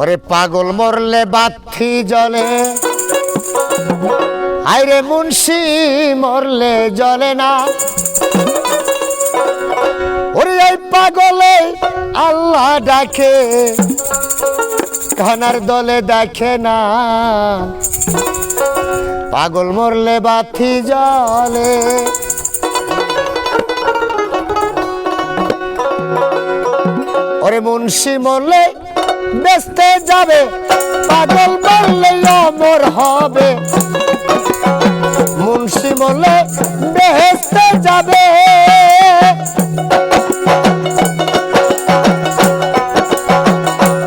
ওরে পাগল মরলে বাথি জলে আইরে মুন্সি, মরলে জলে না। ওরে এই পাগলে আল্লাহ ডাকে কানার দলে দেখে না। পাগল মরলে বাথি জলে ওরে মুন্সি, মরলে বেচতে যাবে, পাগল মরলে অমর হবে। মুন্সি মরলে বেহেস্তে যাবে।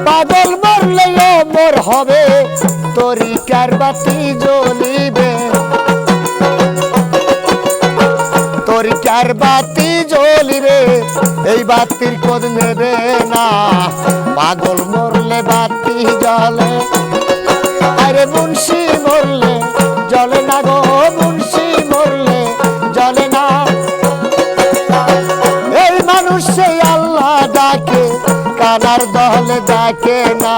পাগল মরলে অমর হবে তরিকার বাতি জ্বলিবে। তরিকার বাতি জ্বলিবে, এই বাতির কোদ নেবে না। পাগল জলে। আরে মুন্সি মরলে জলে না গো, মুন্সি মরলে জলে না। এই মানুষ সেই আল্লাহ ডাকে, কানার দলে ডাকে না।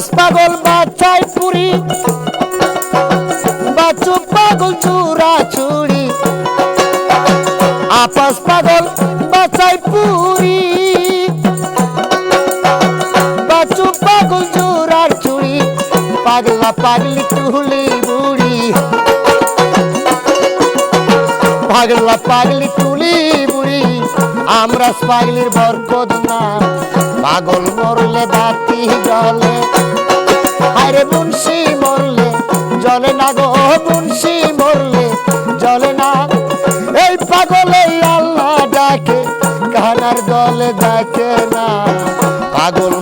আপাস পাগল বাচ্চাই পুরি বাচু পাগল চূড়া চুড়ি। আপাস পাগল বাচ্চাই পুরি। বাচু পাগল চূড়ার চুড়ি। পাগলা পাগলি টুলি বুড়ি। পাগলা পাগলি টুলি বুড়ি। আমরা পাগলির বরকত না। পাগল মরলে বাতি জলে জলে না গো, মুন্সি মরলে জলে না এই পাগলে আল্লাহ ডাকে কানার দলে ডাকে না। পাগল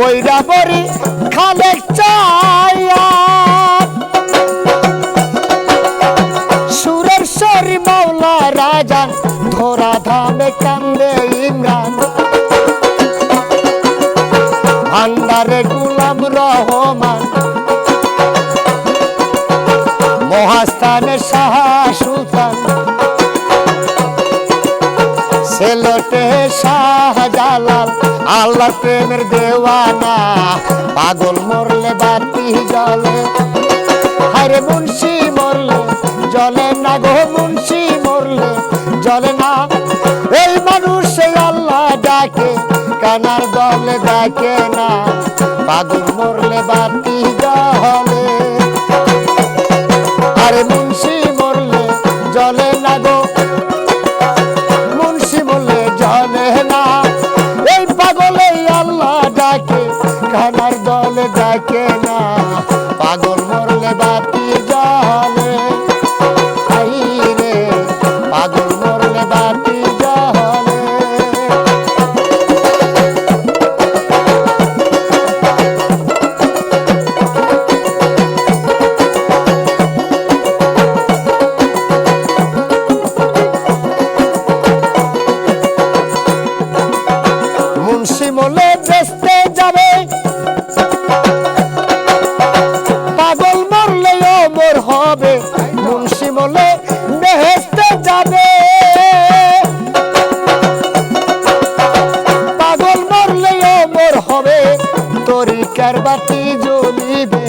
বৈরাবরী খালেক চায়া সুরের সরি মাওলা রাজা ধরা ধামে কান্দে ইমরান। ভান্ডারে গুলাম রহমান। মহাস্থানের সাহা সুলতান। সেলটে শাহ আল্লাহ প্রেমের দেওয়ানা, পাগল মরলে বাতি জলে হারে মুন্সি মরলে জলে না গো মুন্সি মরলে জলে না। এই মানুষ আল্লাহ ডাকে, কানার দলে ডাকে না। পাগল মরলে বাতি জলে আরে মুন্সি মরলে জলে না গো বাতি জ্বলিবে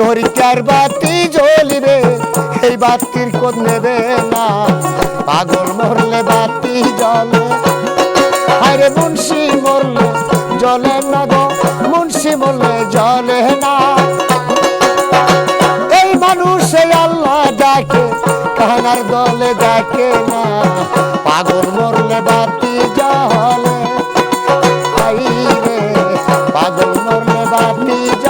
তরিকার বাতি বাতির কোদ নেবে না। পাগল মরলে বাতি জলে। আরে মুন্সি মরলে জলে না গো, মুন্সি মরলে জলে না। এই মানুষে আল্লাহ ডাকে, কাহানার দলে ডাকে না। পাগল মরলে বাতি 你。